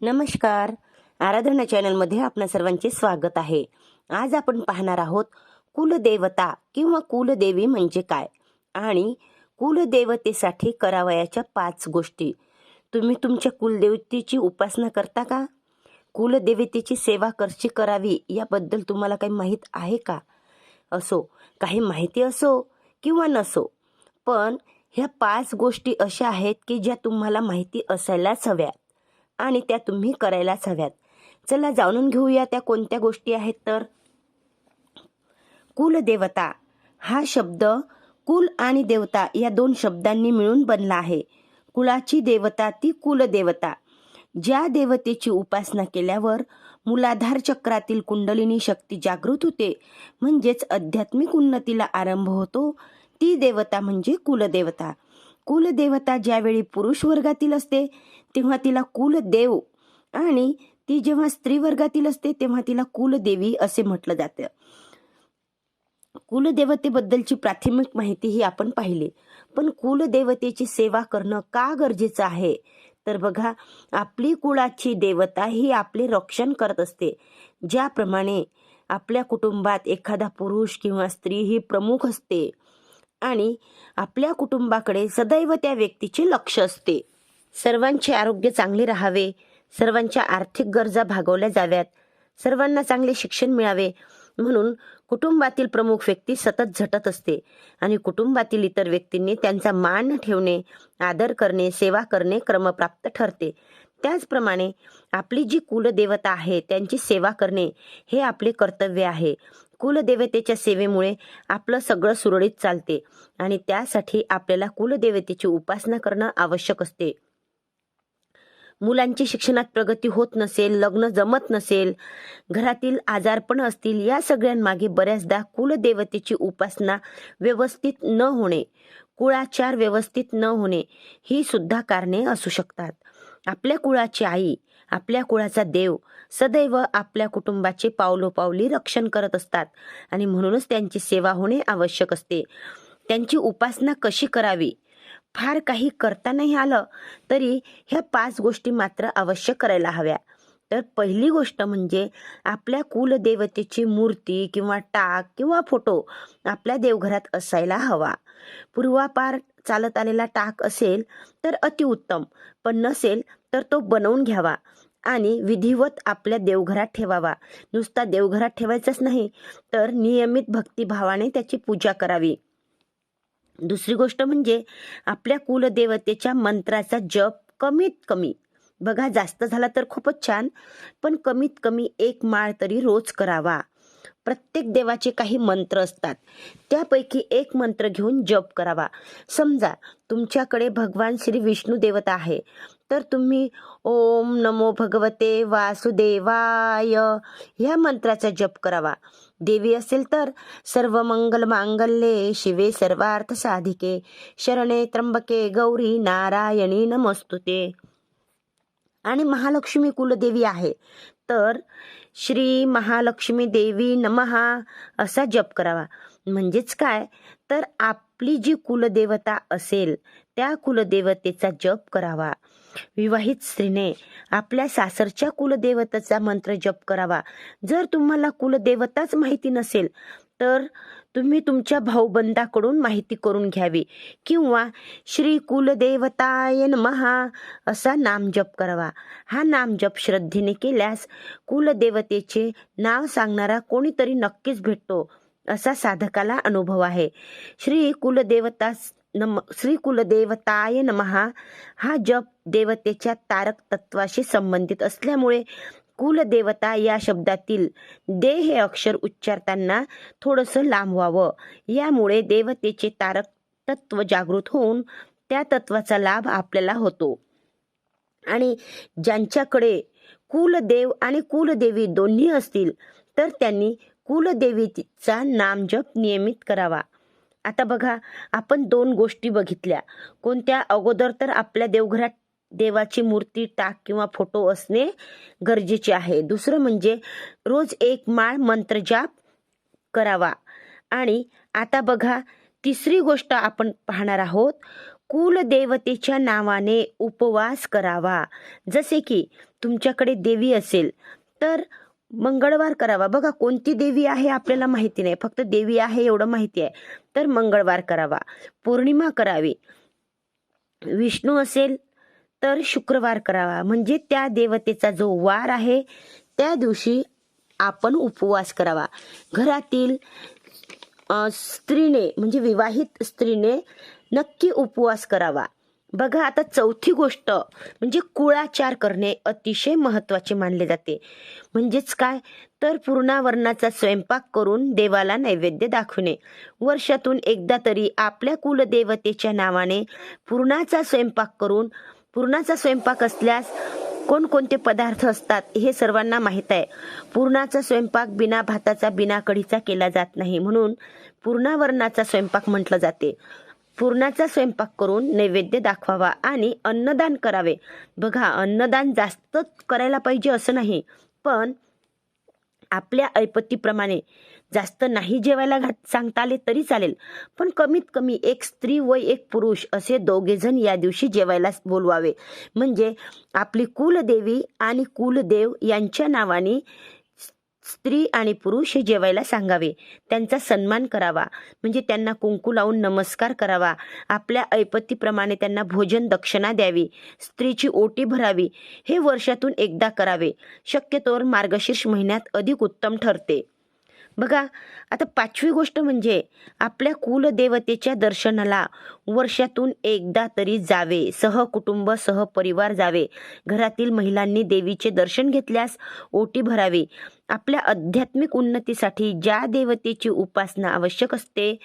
नमस्कार. आराधना चॅनलमध्ये आपणा सर्वांचे स्वागत आहे. आज आपण पाहणार आहोत कुलदेवता किंवा कुलदेवी म्हणजे काय? आणि कुलदेवतेसाठी करावयाच्या पाच गोष्टी. तुम्ही तुमच्या कुलदेवतेची उपासना करता का? कुलदेवतेची सेवा कशी करावी याबद्दल तुम्हाला काही माहीत आहे का? असो काही माहिती असो किंवा नसो. पण ह्या पाच गोष्टी अशा आहेत की ज्या तुम्हाला माहिती असायलाच हव्या आणि त्या तुम्ही करायलाच हव्यात. चला जाणून घेऊया त्या कोणत्या गोष्टी आहेत तर. कुलदेवता. हा शब्द कुल आणि देवता या दोन शब्दांनी मिळून बनला आहे. कुलाची देवता ती कुलदेवता. ज्या देवतेची उपासना केल्यावर मूलाधार चक्रातील कुंडलिनी शक्ती जागृत होते म्हणजेच आध्यात्मिक उन्नतीला आरंभ होतो ती देवता म्हणजे कुलदेवता. कुलदेवता ज्यावेळी पुरुष वर्गातील असते तेव्हा तिला कुलदेव आणि ती जेव्हा स्त्री वर्गातील असते तेव्हा तिला कुलदेवी असे म्हटलं जातं. कुलदेवतेबद्दलची प्राथमिक माहिती ही आपण पाहिली. पण कुलदेवतेची सेवा करणं का गरजेचं आहे? तर बघा आपली कुळाची देवता ही आपले रक्षण करत असते. ज्याप्रमाणे आपल्या कुटुंबात एखादा पुरुष किंवा स्त्री ही प्रमुख असते. आणि आपल्या कुटुंबाकडे सदैव त्या व्यक्तीचे लक्ष असते. सर्वांचे आरोग्य चांगले राहावे सर्वांच्या आर्थिक गरजा भागवल्या जाव्यात सर्वांना चांगले शिक्षण मिळावे म्हणून कुटुंबातील प्रमुख व्यक्ती सतत झटत असते आणि कुटुंबातील इतर व्यक्तींनी त्यांचा मान ठेवणे आदर करणे सेवा करणे क्रमप्राप्त ठरते. त्याचप्रमाणे आपली जी कुलदेवता आहे त्यांची सेवा करणे हे आपले कर्तव्य आहे. कुलदेवतेच्या सेवेमुळे आपलं सगळं सुरळीत चालते आणि त्यासाठी आपल्याला कुलदेवतेची उपासना करणं आवश्यक असते. मुलांची शिक्षणात प्रगती होत नसेल लग्न जमत नसेल घरातील आजारपण असतील या सगळ्यांमागे बऱ्याचदा कुलदेवतेची उपासना व्यवस्थित न होणे कुळाचार व्यवस्थित न होणे ही सुद्धा कारणे असू शकतात. आपल्या कुळाची आई आपल्या कुळाचा देव सदैव आपल्या कुटुंबाचे पावलोपावली रक्षण करत असतात. आणि म्हणूनच त्यांची सेवा होणे आवश्यक असते. त्यांची उपासना कशी करावी? फार काही करता नाही आलं तरी ह्या पाच गोष्टी मात्र अवश्य करायला हव्या. तर पहिली गोष्ट म्हणजे आपल्या कुलदेवतेची मूर्ती किंवा टाक किंवा फोटो आपल्या देवघरात असायला हवा. पूर्वापार चालत आलेला टाक असेल तर अतिउत्तम पण नसेल तर तो बनवून घ्यावा आणि विधिवत आपल्या देवघरात ठेवावा. नुसता देवघरात ठेवायचाच नाही तर नियमित भक्तिभावाने त्याची पूजा करावी. दुसरी गोष्ट म्हणजे आपल्या कुलदेवतेच्या मंत्राचा जप कमीत कमी. बघा जास्त झाला तर खूपच छान पण कमीत कमी एक माळ तरी रोज करावा. प्रत्येक देवाचे काही मंत्र असतात. त्यापैकी एक मंत्र घेऊन जप करावा. समजा तुमच्याकडे भगवान श्री विष्णू देवता आहे. तर तुम्ही ओम नमो भगवते वासुदेवाय. ह्या मंत्राचा जप करावा. देवी असेल तर सर्व मंगल मांगल्ये शिवे सर्वार्थ साधिके. शरणे त्र्यंबके गौरी नारायणी नमस्तुते. आणि महालक्ष्मी कुलदेवी आहे. तर श्री महालक्ष्मी देवी नमहा असा जप करावा. म्हणजेच काय? तर आप आपली जी कुलदेवता असेल त्या कुलदेवतेचा जप करावा. विवाहित स्त्रीने आपल्या सासरच्या कुलदेवतेचा मंत्र जप करावा. जर तुम्हाला कुलदेवताच माहिती नसेल तर तुम्ही तुमच्या भाऊबंदाकडून माहिती करून घ्यावी. किंवा श्री कुलदेवताय महा असा नामजप करावा. हा नामजप श्रद्धेने केल्यास कुलदेवतेचे नाव सांगणारा कोणीतरी नक्कीच भेटतो. असा साधकाला अनुभव आहे. श्री कुलदेवता नम श्री कुलदेवताय नमहा हा जप देवतेच्या तारक तत्वाशी संबंधित असल्यामुळे कुलदेवता या शब्दातील दे हे अक्षर उच्चारताना थोडंसं लांब व्हावं यामुळे देवतेचे तारक तत्व जागृत होऊन त्या तत्वाचा लाभ आपल्याला होतो. आणि ज्यांच्याकडे कुलदेव आणि कुलदेवी दोन्ही असतील तर त्यांनी कुलदेवीचा नामजप नियमित करावा. आता बघा आपण दोन गोष्टी बघितल्या. कोणत्या? अगोदर तर आपल्या देवघरात देवाची मूर्ती टाक किंवा फोटो असणे गरजेचे आहे. दुसरं म्हणजे रोज एक माळ मंत्रजाप करावा. आणि आता बघा तिसरी गोष्ट आपण पाहणार आहोत. कुलदेवतेच्या नावाने उपवास करावा. जसे की तुमच्याकडे देवी असेल तर मंगळवार करावा. बघा कोणती देवी आहे आपल्याला माहिती नाही. फक्त देवी आहे एवढं माहिती आहे. तर मंगळवार करावा. पौर्णिमा करावी. विष्णू असेल तर शुक्रवार करावा. म्हणजे त्या देवतेचा जो वार आहे त्या दिवशी आपण उपवास करावा. घरातील स्त्रीने म्हणजे विवाहित स्त्रीने नक्की उपवास करावा. बघा आता चौथी गोष्ट म्हणजे कुळाचार करणे अतिशय महत्त्वाचे मानले जाते. म्हणजेच काय? तर पूर्णावरणाचा स्वयंपाक करून देवाला नैवेद्य दाखवणे. वर्षातून एकदा तरी आपल्या कुलदेवतेच्या नावाने पूर्णाचा स्वयंपाक करून पूर्णाचा स्वयंपाक असल्यास कोणकोणते पदार्थ असतात हे सर्वांना माहीत आहे. पूर्णाचा स्वयंपाक बिना भाताचा बिना कढीचा केला जात नाही म्हणून पूर्णावरणाचा स्वयंपाक म्हटलं जाते. पूर्णाचा स्वयंपाक करून नैवेद्य दाखवावा आणि अन्नदान करावे. बघा अन्नदान जास्तच करायला पाहिजे असं नाही पण आपल्या ऐपतीप्रमाणे जास्त नाही जेवायला घात सांगता आले तरी चालेल. पण कमीत कमी एक स्त्री व एक पुरुष असे दोघेजण या दिवशी जेवायला बोलवावे. म्हणजे आपली कुलदेवी आणि कुलदेव यांच्या नावाने स्त्री आणि पुरुष हे जेवायला सांगावे. त्यांचा सन्मान करावा. म्हणजे त्यांना कुंकू लावून नमस्कार करावा. आपल्या ऐपतीप्रमाणे त्यांना भोजन दक्षिणा द्यावी. स्त्रीची ओटी भरावी. हे वर्षातून एकदा करावे. शक्यतोवर मार्गशीर्ष महिन्यात अधिक उत्तम ठरते. बघा आता पाचवी गोष्ट म्हणजे आपल्या कुलदेवतेच्या दर्शनाला वर्षातून एकदा तरी जावे सहकुटुंब सहपरिवार जावे. घरातील महिलांनी देवीचे दर्शन घेतल्यास ओटी भरावी. आपल्या आध्यात्मिक उन्नतीसाठी ज्या देवतेची उपासना आवश्यक असते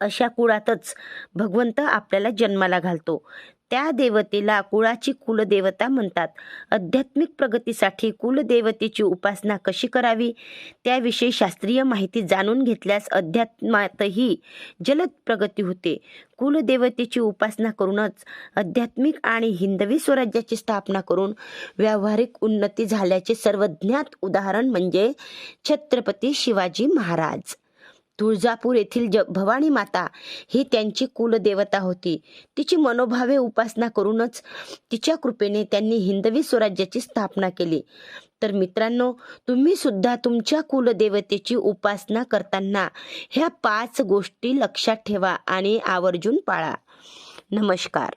अशा कुळातच भगवंत आपल्याला जन्माला घालतो. त्या देवतेला कुळाची कुलदेवता म्हणतात. आध्यात्मिक प्रगतीसाठी कुलदेवतेची उपासना कशी करावी? त्याविषयी शास्त्रीय माहिती जाणून घेतल्यास अध्यात्मातही जलद प्रगती होते. कुलदेवतेची उपासना करूनच आध्यात्मिक आणि हिंदवी स्वराज्याची स्थापना करून व्यावहारिक उन्नती झाल्याचे सर्वज्ञात उदाहरण म्हणजे छत्रपती शिवाजी महाराज. तुळजापूर येथील ज भवानी माता ही त्यांची कुलदेवता होती. तिची मनोभावे उपासना करूनच तिच्या कृपेने त्यांनी हिंदवी स्वराज्याची स्थापना केली. तर मित्रांनो तुम्ही सुद्धा तुमच्या कुलदेवतेची उपासना करताना ह्या पाच गोष्टी लक्षात ठेवा आणि आवर्जून पाळा. नमस्कार.